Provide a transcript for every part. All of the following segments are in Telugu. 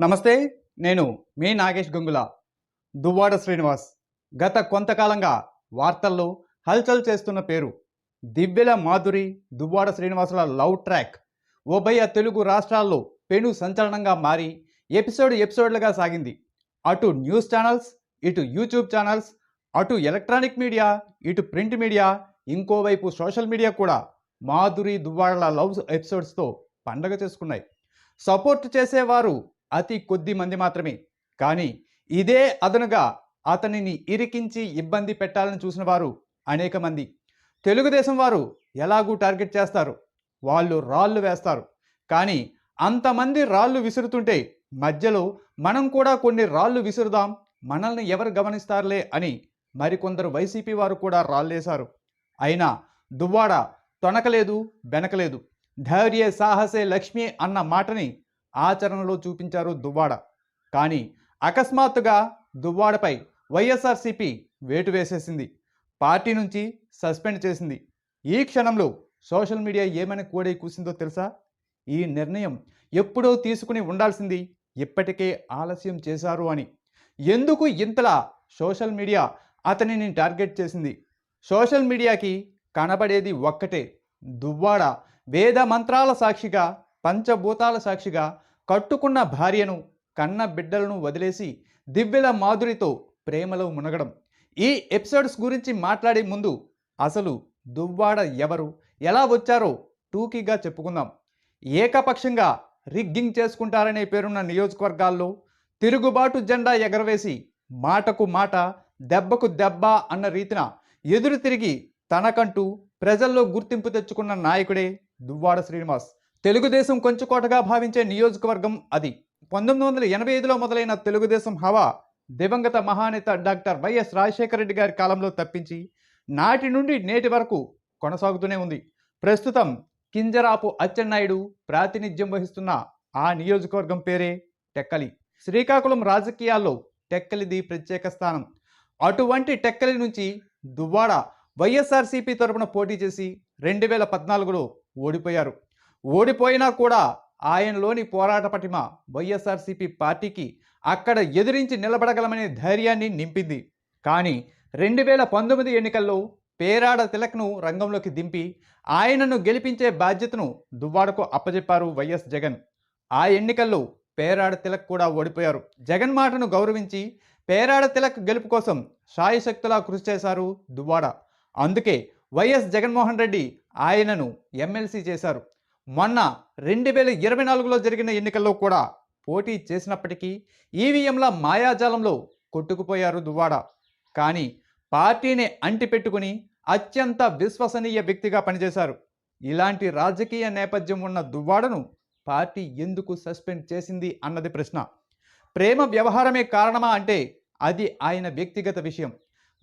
నమస్తే నేను మీ నాగేష్ గంగుల దువ్వాడ శ్రీనివాస్. గత కొంతకాలంగా వార్తల్లో హల్చల్ చేస్తున్న పేరు దివ్యల మాధురి దువ్వాడ శ్రీనివాసుల లవ్ ట్రాక్. ఉభయ తెలుగు రాష్ట్రాల్లో పెను సంచలనంగా మారి ఎపిసోడ్ ఎపిసోడ్లుగా సాగింది. అటు న్యూస్ ఛానల్స్ ఇటు యూట్యూబ్ ఛానల్స్ అటు ఎలక్ట్రానిక్ మీడియా ఇటు ప్రింట్ మీడియా ఇంకోవైపు సోషల్ మీడియా కూడా మాధురి దువ్వాడల లవ్ ఎపిసోడ్స్తో పండగ చేసుకున్నాయి. సపోర్ట్ చేసేవారు అతి కొద్ది మంది మాత్రమే. కానీ ఇదే అదనుగా అతనిని ఇరికించి ఇబ్బంది పెట్టాలని చూసిన వారు అనేక మంది. తెలుగుదేశం వారు ఎలాగూ టార్గెట్ చేస్తారు? వాళ్ళు రాళ్ళు వేస్తారు. కానీ అంతమంది రాళ్ళు విసురుతుంటే మధ్యలో మనం కూడా కొన్ని రాళ్ళు విసురుదాం మనల్ని ఎవరు గమనిస్తారులే అని మరికొందరు వైసీపీ వారు కూడా రాళ్ళేశారు. అయినా దువ్వాడ తొనకలేదు బెనకలేదు. ధైర్య సాహసే లక్ష్మి అన్న మాటని ఆచరణలో చూపించారు దువ్వాడ. కానీ అకస్మాత్తుగా దువ్వాడపై వైఎస్ఆర్సీపీ వేటు వేసేసింది. పార్టీ నుంచి సస్పెండ్ చేసింది. ఈ క్షణంలో సోషల్ మీడియా ఏమైనా కోడై కూసిందో తెలుసా? ఈ నిర్ణయం ఎప్పుడో తీసుకుని ఉండాల్సింది ఇప్పటికే ఆలస్యం చేశారు అని. ఎందుకు ఇంతలా సోషల్ మీడియా అతనిని టార్గెట్ చేసింది? సోషల్ మీడియాకి కనబడేది ఒక్కటే. దువ్వాడ వేద మంత్రాల సాక్షిగా పంచభూతాల సాక్షిగా కట్టుకున్న భార్యను కన్న బిడ్డలను వదిలేసి దివ్యల మాధురితో ప్రేమలో మునగడం. ఈ ఎపిసోడ్స్ గురించి మాట్లాడే ముందు అసలు దువ్వాడ ఎవరు ఎలా వచ్చారో టూకీగా చెప్పుకుందాం. ఏకపక్షంగా రిగ్గింగ్ చేసుకుంటారనే పేరున్న నియోజకవర్గాల్లో తిరుగుబాటు జెండా ఎగరవేసి మాటకు మాట దెబ్బకు దెబ్బ అన్న రీతిన ఎదురు తిరిగి తనకంటూ ప్రజల్లో గుర్తింపు తెచ్చుకున్న నాయకుడే దువ్వాడ శ్రీనివాస్. తెలుగుదేశం కొంచుకోటగా భావించే నియోజకవర్గం అది. పంతొమ్మిది వందల ఎనభై ఐదులో మొదలైన తెలుగుదేశం హవా దివంగత మహానేత డాక్టర్ వైఎస్ రాజశేఖర రెడ్డి గారి కాలంలో తప్పించి నాటి నుండి నేటి వరకు కొనసాగుతూనే ఉంది. ప్రస్తుతం కింజరాపు అచ్చెన్నాయుడు ప్రాతినిధ్యం వహిస్తున్న ఆ నియోజకవర్గం పేరే టెక్కలి. శ్రీకాకుళం రాజకీయాల్లో టెక్కలిది ప్రత్యేక స్థానం. అటువంటి టెక్కలి నుంచి దువ్వాడ వైఎస్ఆర్సీపీ తరపున పోటీ చేసి రెండు వేల పద్నాలుగులో ఓడిపోయారు. ఓడిపోయినా కూడా ఆయనలోని పోరాట పటిమ వైఎస్ఆర్సీపీ పార్టీకి అక్కడ ఎదిరించి నిలబడగలమనే ధైర్యాన్ని నింపింది. కానీ రెండు వేల పంతొమ్మిది ఎన్నికల్లో పేరాడ తిలక్ను రంగంలోకి దింపి ఆయనను గెలిపించే బాధ్యతను దువ్వాడకు అప్పజెప్పారు వైఎస్ జగన్. ఆ ఎన్నికల్లో పేరాడ తిలక్ కూడా ఓడిపోయారు. జగన్ మాటను గౌరవించి పేరాడ తిలక్ గెలుపు కోసం శాయశక్తులా కృషి చేశారు దువ్వాడ. అందుకే వైఎస్ జగన్మోహన్ రెడ్డి ఆయనను ఎమ్మెల్సీ చేశారు. మొన్న రెండు వేల ఇరవై నాలుగులో జరిగిన ఎన్నికల్లో కూడా పోటీ చేసినప్పటికీ ఈవీఎంల మాయాజాలంలో కొట్టుకుపోయారు దువ్వాడ. కానీ పార్టీని అంటిపెట్టుకుని అత్యంత విశ్వసనీయ వ్యక్తిగా పనిచేశారు. ఇలాంటి రాజకీయ నేపథ్యం ఉన్న దువ్వాడను పార్టీ ఎందుకు సస్పెండ్ చేసింది అన్నది ప్రశ్న. ప్రేమ వ్యవహారమే కారణమా అంటే అది ఆయన వ్యక్తిగత విషయం.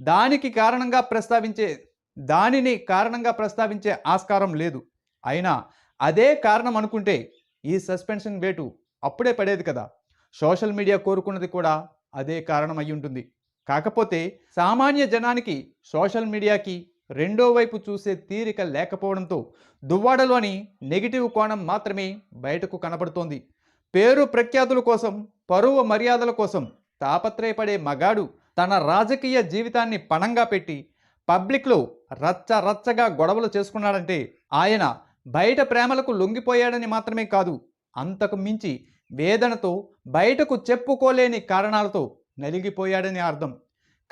దానికి కారణంగా ప్రస్తావించే దానిని కారణంగా ప్రస్తావించే ఆస్కారం లేదు. అయినా అదే కారణం అనుకుంటే ఈ సస్పెన్షన్ వేటు అప్పుడే పడేది కదా. సోషల్ మీడియా కోరుకున్నది కూడా అదే కారణం అయి ఉంటుంది. కాకపోతే సామాన్య జనానికి సోషల్ మీడియాకి రెండో వైపు చూసే తీరిక లేకపోవడంతో దువ్వాడలోని నెగిటివ్ కోణం మాత్రమే బయటకు కనబడుతోంది. పేరు ప్రఖ్యాతుల కోసం పరువు మర్యాదల కోసం తాపత్రయపడే మగాడు తన రాజకీయ జీవితాన్ని పణంగా పెట్టి పబ్లిక్లో రచ్చ రచ్చగా గొడవలు చేసుకున్నాడంటే ఆయన బయట ప్రేమలకు లొంగిపోయాడని మాత్రమే కాదు అంతకు మించి వేదనతో బయటకు చెప్పుకోలేని కారణాలతో నలిగిపోయాడని అర్థం.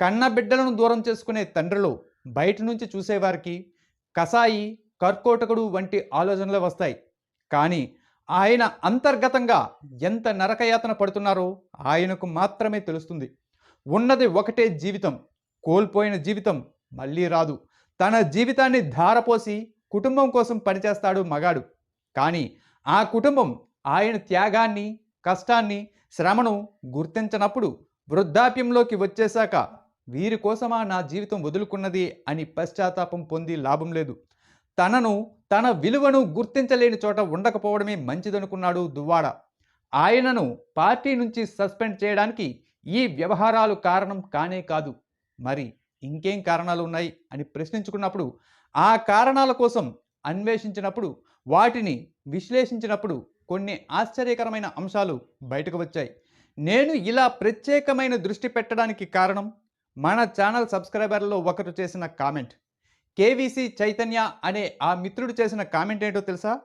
కన్న బిడ్డలను దూరం చేసుకునే తండ్రులు బయట నుంచి చూసేవారికి కసాయి కర్కోటకుడు వంటి ఆలోచనలు వస్తాయి. కానీ ఆయన అంతర్గతంగా ఎంత నరకయాతన పడుతున్నారో ఆయనకు మాత్రమే తెలుస్తుంది. ఉన్నది ఒకటే జీవితం కోల్పోయిన జీవితం మళ్ళీ రాదు. తన జీవితాన్ని ధారపోసి కుటుంబం కోసం పనిచేస్తాడు మగాడు. కానీ ఆ కుటుంబం ఆయన త్యాగాన్ని కష్టాన్ని శ్రమను గుర్తించనప్పుడు వృద్ధాప్యంలోకి వచ్చేశాక వీరి కోసమా నా జీవితం వదులుకున్నది అని పశ్చాత్తాపం పొంది లాభం లేదు. తనను తన విలువను గుర్తించలేని చోట ఉండకపోవడమే మంచిదనుకున్నాడు దువ్వాడ. ఆయనను పార్టీ నుంచి సస్పెండ్ చేయడానికి ఈ వ్యవహారాలు కారణం కానే కాదు. మరి ఇంకేం కారణాలు ఉన్నాయి అని ప్రశ్నించుకున్నప్పుడు ఆ కారణాల కోసం అన్వేషించినప్పుడు వాటిని విశ్లేషించినప్పుడు కొన్ని ఆశ్చర్యకరమైన అంశాలు బయటకు వచ్చాయి. నేను ఇలా ప్రత్యేకమైన దృష్టి పెట్టడానికి కారణం మన ఛానల్ సబ్స్క్రైబర్లో ఒకరు చేసిన కామెంట్. కేవీసీ చైతన్య అనే ఆ మిత్రుడు చేసిన కామెంట్ ఏంటో తెలుసా?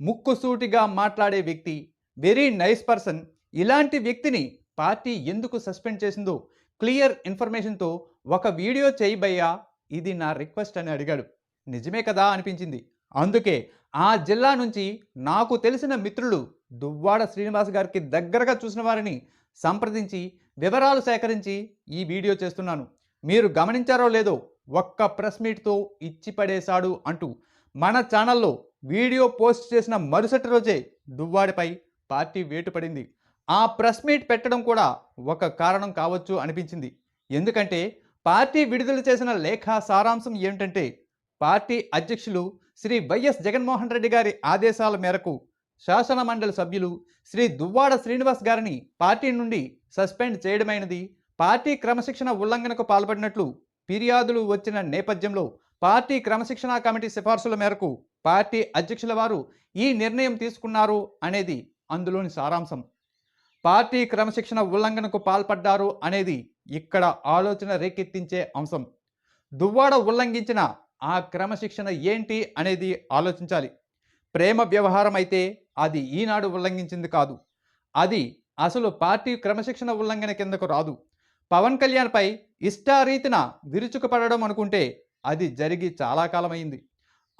ముక్కుసూటిగా మాట్లాడే వ్యక్తి వెరీ నైస్ పర్సన్. ఇలాంటి వ్యక్తిని పార్టీ ఎందుకు సస్పెండ్ చేసిందో క్లియర్ ఇన్ఫర్మేషన్తో ఒక వీడియో చేయబయ్యా ఇది నా రిక్వెస్ట్ అని అడిగాడు. నిజమే కదా అనిపించింది. అందుకే ఆ జిల్లా నుంచి నాకు తెలిసిన మిత్రులు దువ్వాడ శ్రీనివాస్ గారికి దగ్గరగా చూసిన వారిని సంప్రదించి వివరాలు సేకరించి ఈ వీడియో చేస్తున్నాను. మీరు గమనించారో లేదో ఒక్క ప్రెస్ మీట్తో ఇచ్చిపడేశాడు అంటూ మన ఛానల్లో వీడియో పోస్ట్ చేసిన మరుసటి రోజే దువ్వాడిపై పార్టీ వేటు పడింది ఆ ప్రెస్ మీట్ పెట్టడం కూడా ఒక కారణం కావచ్చు అనిపించింది. ఎందుకంటే పార్టీ విడుదల చేసిన లేఖ సారాంశం ఏమిటంటే పార్టీ అధ్యక్షులు శ్రీ వైఎస్ జగన్మోహన్ రెడ్డి గారి ఆదేశాల మేరకు శాసన మండలి సభ్యులు శ్రీ దువ్వాడ శ్రీనివాస్ గారిని పార్టీ నుండి సస్పెండ్ చేయడమైనది. పార్టీ క్రమశిక్షణ ఉల్లంఘనకు పాల్పడినట్లు ఫిర్యాదులు వచ్చిన నేపథ్యంలో పార్టీ క్రమశిక్షణ కమిటీ సిఫార్సుల మేరకు పార్టీ అధ్యక్షుల వారు ఈ నిర్ణయం తీసుకున్నారు అనేది అందులోని సారాంశం. పార్టీ క్రమశిక్షణ ఉల్లంఘనకు పాల్పడ్డారు అనేది ఇక్కడ ఆలోచన రేకెత్తించే అంశం. దువ్వాడ ఉల్లంఘించిన ఆ క్రమశిక్షణ ఏంటి అనేది ఆలోచించాలి. ప్రేమ వ్యవహారం అయితే అది ఈనాడు ఉల్లంఘించింది కాదు. అది అసలు పార్టీ క్రమశిక్షణ ఉల్లంఘన కిందకు రాదు. పవన్ కళ్యాణ్పై ఇష్టారీతిన విరుచుకుపడడం అనుకుంటే అది జరిగి చాలా కాలమైంది.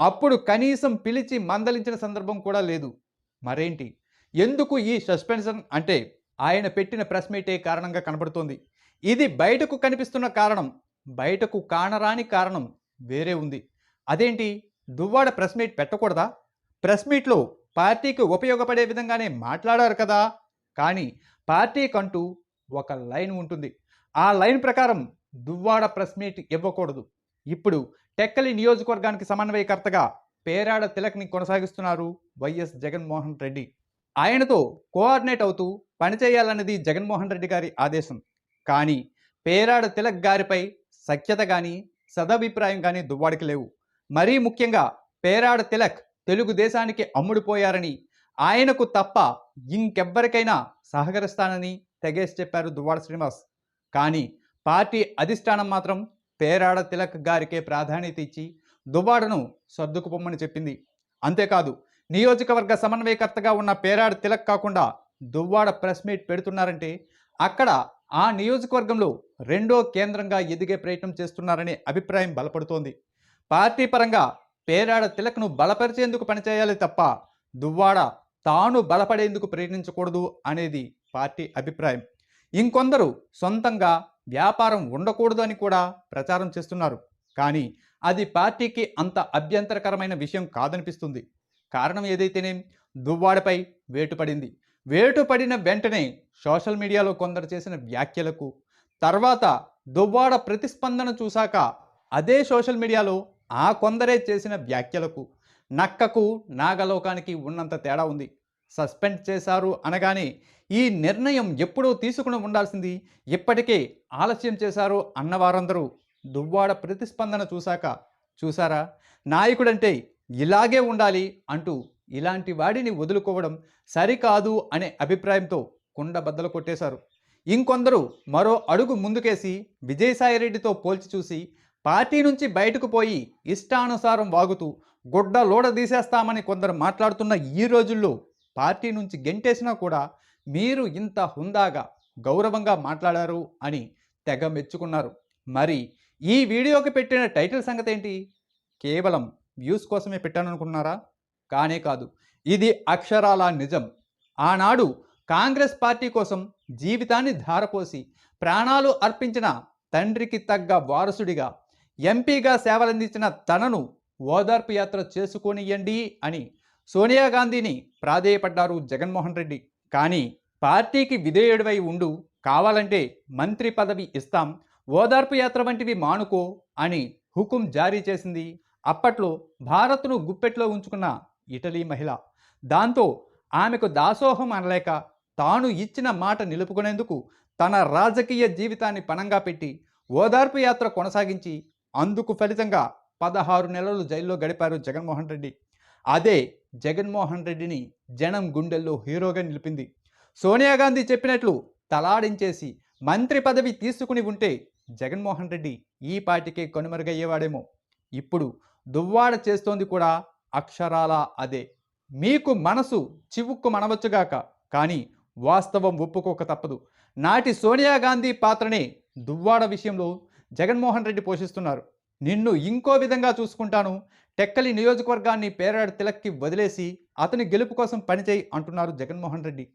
అప్పుడు కనీసం పిలిచి మందలించిన సందర్భం కూడా లేదు. మరేంటి? ఎందుకు ఈ సస్పెన్షన్ అంటే ఆయన పెట్టిన ప్రెస్ మీటే కారణంగా కనబడుతోంది. ఇది బయటకు కనిపిస్తున్న కారణం బయటకు కానరాని కారణం వేరే ఉంది. అదేంటి? దువ్వాడ ప్రెస్ మీట్ పెట్టకూడదా? ప్రెస్ మీట్లో పార్టీకి ఉపయోగపడే విధంగానే మాట్లాడారు కదా! కానీ పార్టీకంటూ ఒక లైన్ ఉంటుంది. ఆ లైన్ ప్రకారం దువ్వాడ ప్రెస్ మీట్ ఇవ్వకూడదు. ఇప్పుడు టెక్కలి నియోజకవర్గానికి సమన్వయకర్తగా పేరాడ తిలక్ని కొనసాగిస్తున్నారు వైఎస్ జగన్మోహన్ రెడ్డి. ఆయనతో కోఆర్డినేట్ అవుతూ పనిచేయాలన్నది జగన్మోహన్ రెడ్డి గారి ఆదేశం. కానీ పేరాడ తిలక్ గారిపై సఖ్యత కానీ సదభిప్రాయం కానీ దువ్వాడికి లేవు. మరీ ముఖ్యంగా పేరాడ తిలక్ తెలుగుదేశానికి అమ్ముడుపోయారని ఆయనకు తప్ప ఇంకెవ్వరికైనా సహకరిస్తానని తెగేసి చెప్పారు దువ్వాడ శ్రీనివాస్. కానీ పార్టీ అధిష్టానం మాత్రం పేరాడ తిలక్ గారికే ప్రాధాన్యత ఇచ్చి దువ్వాడను సర్దుకుపోమ్మని చెప్పింది. అంతేకాదు నియోజకవర్గ సమన్వయకర్తగా ఉన్న పేరాడ తిలక్ కాకుండా దువ్వాడ ప్రెస్ మీట్ పెడుతున్నారంటే అక్కడ ఆ నియోజకవర్గంలో రెండో కేంద్రంగా ఎదిగే ప్రయత్నం చేస్తున్నారనే అభిప్రాయం బలపడుతోంది. పార్టీ పరంగా పేరాడ తిలక్ను బలపరిచేందుకు పనిచేయాలి తప్ప దువ్వాడ తాను బలపడేందుకు ప్రయత్నించకూడదు అనేది పార్టీ అభిప్రాయం. ఇంకొందరు సొంతంగా వ్యాపారం ఉండకూడదు అని కూడా ప్రచారం చేస్తున్నారు. కానీ అది పార్టీకి అంత అభ్యంతరకరమైన విషయం కాదనిపిస్తుంది. కారణం ఏదైతేనేం దువ్వాడపై వేటుపడింది. పడింది వేటు పడిన వెంటనే సోషల్ మీడియాలో కొందరు చేసిన వ్యాఖ్యలకు తర్వాత దువ్వాడ ప్రతిస్పందన చూశాక అదే సోషల్ మీడియాలో ఆ కొందరే చేసిన వ్యాఖ్యలకు నక్కకు నాగలోకానికి ఉన్నంత తేడా ఉంది. సస్పెండ్ చేశారు అనగానే ఈ నిర్ణయం ఎప్పుడూ తీసుకుని ఉండాల్సింది ఇప్పటికే ఆలస్యం చేశారు అన్నవారందరూ. దువ్వాడ ప్రతిస్పందన చూశాక చూసారా నాయకుడంటే ఇలాగే ఉండాలి అంటూ ఇలాంటి వాడిని వదులుకోవడం సరికాదు అనే అభిప్రాయంతో కుండ బద్దలు కొట్టేశారు. ఇంకొందరు మరో అడుగు ముందుకేసి విజయసాయిరెడ్డితో పోల్చి చూసి పార్టీ నుంచి బయటకు పోయి ఇష్టానుసారం వాగుతూ గుడ్డ లోడ తీసేస్తామని కొందరు మాట్లాడుతున్న ఈ రోజుల్లో పార్టీ నుంచి గెంటేసినా కూడా మీరు ఇంత హుందాగా గౌరవంగా మాట్లాడారు అని తెగ మెచ్చుకున్నారు. మరి ఈ వీడియోకి పెట్టిన టైటిల్ సంగతి ఏంటి కేవలం వ్యూస్ కోసమే పెట్టాను అనుకున్నారా కానే కాదు. ఇది అక్షరాల నిజం. ఆనాడు కాంగ్రెస్ పార్టీ కోసం జీవితాన్ని ధారపోసి ప్రాణాలు అర్పించిన తండ్రికి తగ్గ వారసుడిగా ఎంపీగా సేవలందించిన తనను ఓదార్పు యాత్ర చేసుకొనియండి అని సోనియా గాంధీని ప్రాధేయపడ్డారు జగన్మోహన్ రెడ్డి. కానీ పార్టీకి విధేయుడివై ఉండు కావాలంటే మంత్రి పదవి ఇస్తాం ఓదార్పు యాత్ర వంటివి మానుకో అని హుకుం జారీ చేసింది. అప్పట్లో భారత్ను గుప్పెట్లో ఉంచుకున్న ఇటలీ మహిళ. దాంతో ఆమెకు దాసోహం అనలేక తాను ఇచ్చిన మాట నిలుపుకునేందుకు తన రాజకీయ జీవితాన్ని పణంగా పెట్టి ఓదార్పు యాత్ర కొనసాగించి అందుకు ఫలితంగా పదహారు నెలలు జైల్లో గడిపారు జగన్మోహన్ రెడ్డి. అదే జగన్మోహన్ రెడ్డిని జనం గుండెల్లో హీరోగా నిలిపింది. సోనియా గాంధీ చెప్పినట్లు తలాడించేసి మంత్రి పదవి తీసుకుని ఉంటే జగన్మోహన్ రెడ్డి ఈ పాటికే కనుమరుగయ్యేవాడేమో. ఇప్పుడు దువ్వాడ చేస్తోంది కూడా అక్షరాల అదే. మీకు మనసు చివుక్కు మనవచ్చుగాక కానీ వాస్తవం ఒప్పుకోక తప్పదు. నాటి సోనియా గాంధీ పాత్రనే దువ్వాడ విషయంలో జగన్మోహన్ రెడ్డి పోషిస్తున్నారు. నిన్ను ఇంకో విధంగా చూసుకుంటాను. టెక్కలి నియోజకవర్గాన్ని పేరాడు తిలక్కి వదిలేసి అతని గెలుపు కోసం పనిచేయి అంటున్నారు జగన్మోహన్ రెడ్డి.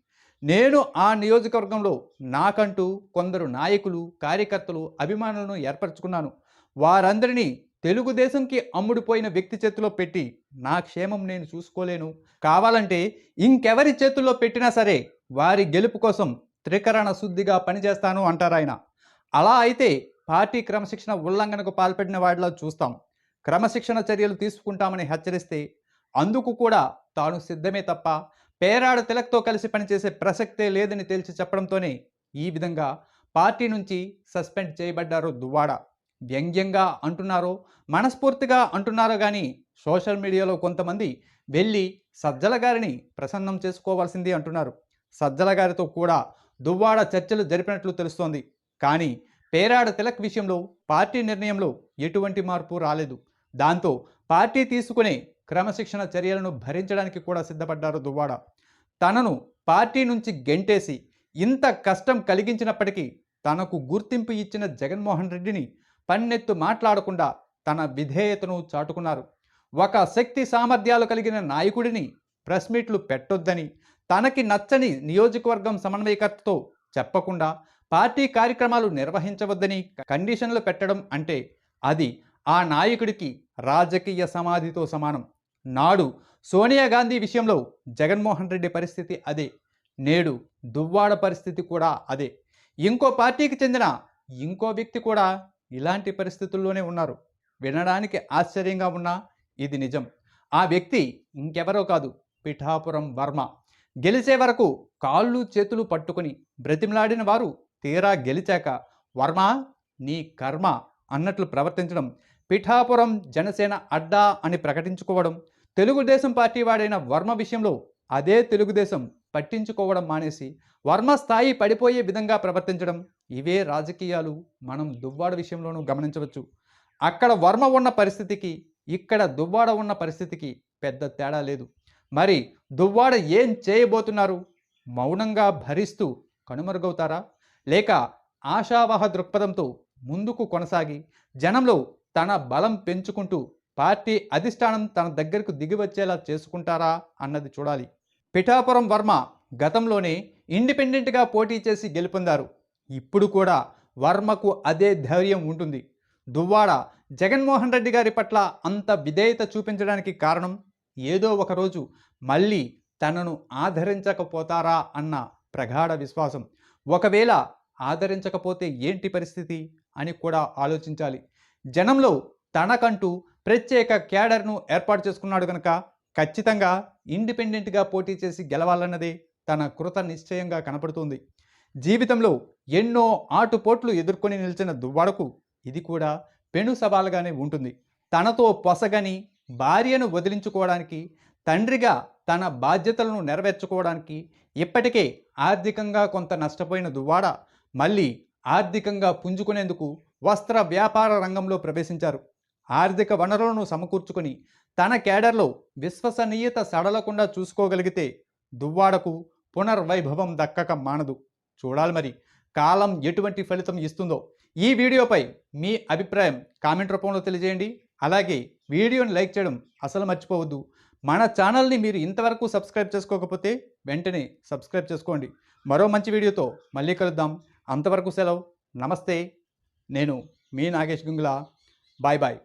నేను ఆ నియోజకవర్గంలో నాకంటూ కొందరు నాయకులు కార్యకర్తలు అభిమానులను ఏర్పరచుకున్నాను. వారందరినీ తెలుగుదేశంకి అమ్ముడుపోయిన వ్యక్తి చేతిలో పెట్టి నా క్షేమం నేను చూసుకోలేను. కావాలంటే ఇంకెవరి చేతుల్లో పెట్టినా సరే వారి గెలుపు కోసం త్రికరణ శుద్ధిగా పనిచేస్తాను అంటారు ఆయన. అలా అయితే పార్టీ క్రమశిక్షణ ఉల్లంఘనకు పాల్పడిన వాడిలో చూస్తాం. క్రమశిక్షణ చర్యలు తీసుకుంటామని హెచ్చరిస్తే అందుకు కూడా తాను సిద్ధమే తప్ప పేరాడ తిలక్తో కలిసి పనిచేసే ప్రసక్తే లేదని తేల్చి చెప్పడంతోనే ఈ విధంగా పార్టీ నుంచి సస్పెండ్ చేయబడ్డారు దువ్వాడ. వ్యంగ్యంగా అంటున్నారో మనస్ఫూర్తిగా అంటున్నారో కానీ సోషల్ మీడియాలో కొంతమంది వెళ్ళి సజ్జల గారిని ప్రసన్నం చేసుకోవాల్సింది అంటున్నారు. సజ్జల గారితో కూడా దువ్వాడ చర్చలు జరిపినట్లు తెలుస్తోంది. కానీ పేరాడ తిలక్ విషయంలో పార్టీ నిర్ణయంలో ఎటువంటి మార్పు రాలేదు. దాంతో పార్టీ తీసుకునే క్రమశిక్షణ చర్యలను భరించడానికి కూడా సిద్ధపడ్డారు దువ్వాడ. తనను పార్టీ నుంచి గెంటేసి ఇంత కష్టం కలిగించినప్పటికీ తనకు గుర్తింపు ఇచ్చిన జగన్మోహన్ రెడ్డిని పన్నెత్తు మాట్లాడకుండా తన విధేయతను చాటుకున్నారు. ఒక శక్తి సామర్థ్యాలు కలిగిన నాయకుడిని ప్రెస్ మీట్లు పెట్టొద్దని తనకి నచ్చని నియోజకవర్గం సమన్వయకర్తతో చెప్పకుండా పార్టీ కార్యక్రమాలు నిర్వహించవద్దని కండిషన్లు పెట్టడం అంటే అది ఆ నాయకుడికి రాజకీయ సమాధితో సమానం. నాడు సోనియా గాంధీ విషయంలో జగన్మోహన్ రెడ్డి పరిస్థితి అదే. నేడు దువ్వాడ పరిస్థితి కూడా అదే. ఇంకో పార్టీకి చెందిన ఇంకో వ్యక్తి కూడా ఇలాంటి పరిస్థితుల్లోనే ఉన్నారు. వినడానికి ఆశ్చర్యంగా ఉన్నా ఇది నిజం. ఆ వ్యక్తి ఇంకెవరో కాదు పిఠాపురం వర్మ. గెలిచే వరకు కాళ్ళు చేతులు పట్టుకుని బ్రతిమలాడిన వారు తీరా గెలిచాక వర్మ నీ కర్మ అన్నట్లు ప్రవర్తించడం పిఠాపురం జనసేన అడ్డా అని ప్రకటించుకోవడం తెలుగుదేశం పార్టీ వాడైన వర్మ విషయంలో అదే తెలుగుదేశం పట్టించుకోవడం మానేసి వర్మ స్థాయి పడిపోయే విధంగా ప్రవర్తించడం. ఇవే రాజకీయాలు మనం దువ్వాడ విషయంలోనూ గమనించవచ్చు. అక్కడ వర్మ ఉన్న పరిస్థితికి ఇక్కడ దువ్వాడ ఉన్న పరిస్థితికి పెద్ద తేడా లేదు. మరి దువ్వాడ ఏం చేయబోతున్నారు? మౌనంగా భరిస్తూ కనుమరుగవుతారా? లేక ఆశావహ దృక్పథంతో ముందుకు కొనసాగి జనంలో తన బలం పెంచుకుంటూ పార్టీ అధిష్టానం తన దగ్గరకు దిగివచ్చేలా చేసుకుంటారా అన్నది చూడాలి. పిఠాపురం వర్మ గతంలోనే ఇండిపెండెంట్గా పోటీ చేసి గెలుపొందారు. ఇప్పుడు కూడా వర్మకు అదే ధైర్యం ఉంటుంది. దువ్వాడ జగన్మోహన్ రెడ్డి గారి పట్ల అంత విధేయత చూపించడానికి కారణం ఏదో ఒకరోజు మళ్ళీ తనను ఆదరించకపోతారా అన్న ప్రగాఢ విశ్వాసం. ఒకవేళ ఆదరించకపోతే ఏంటి పరిస్థితి అని కూడా ఆలోచించాలి. జనంలో తనకంటూ ప్రత్యేక క్యాడర్ను ఏర్పాటు చేసుకున్నాడు కనుక ఖచ్చితంగా ఇండిపెండెంట్గా పోటీ చేసి గెలవాలన్నదే తన కృత నిశ్చయంగా కనపడుతుంది. జీవితంలో ఎన్నో ఆటుపోట్లు ఎదుర్కొని నిలిచిన దువ్వాడకు ఇది కూడా పెను సవాలుగానే ఉంటుంది. తనతో పొసగని భార్యను వదిలించుకోవడానికి తండ్రిగా తన బాధ్యతలను నెరవేర్చుకోవడానికి ఇప్పటికే ఆర్థికంగా కొంత నష్టపోయిన దువ్వాడ మళ్ళీ ఆర్థికంగా పుంజుకునేందుకు వస్త్ర వ్యాపార రంగంలో ప్రవేశించారు. ఆర్థిక వనరులను సమకూర్చుకొని తన కేడర్లో విశ్వసనీయత సడలకుండా చూసుకోగలిగితే దువ్వాడకు పునర్వైభవం దక్కక మానదు. చూడాలి మరి కాలం ఎటువంటి ఫలితం ఇస్తుందో. ఈ వీడియోపై మీ అభిప్రాయం కామెంట్ రూపంలో తెలియజేయండి. అలాగే వీడియోని లైక్ చేయడం అసలు మర్చిపోవద్దు. మన ఛానల్ని మీరు ఇంతవరకు సబ్స్క్రైబ్ చేసుకోకపోతే వెంటనే సబ్స్క్రైబ్ చేసుకోండి. మరో మంచి వీడియోతో మళ్ళీ కలుద్దాం. అంతవరకు సెలవు. నమస్తే. నేను మీ నాగేష్ గుంగుల. Bye bye.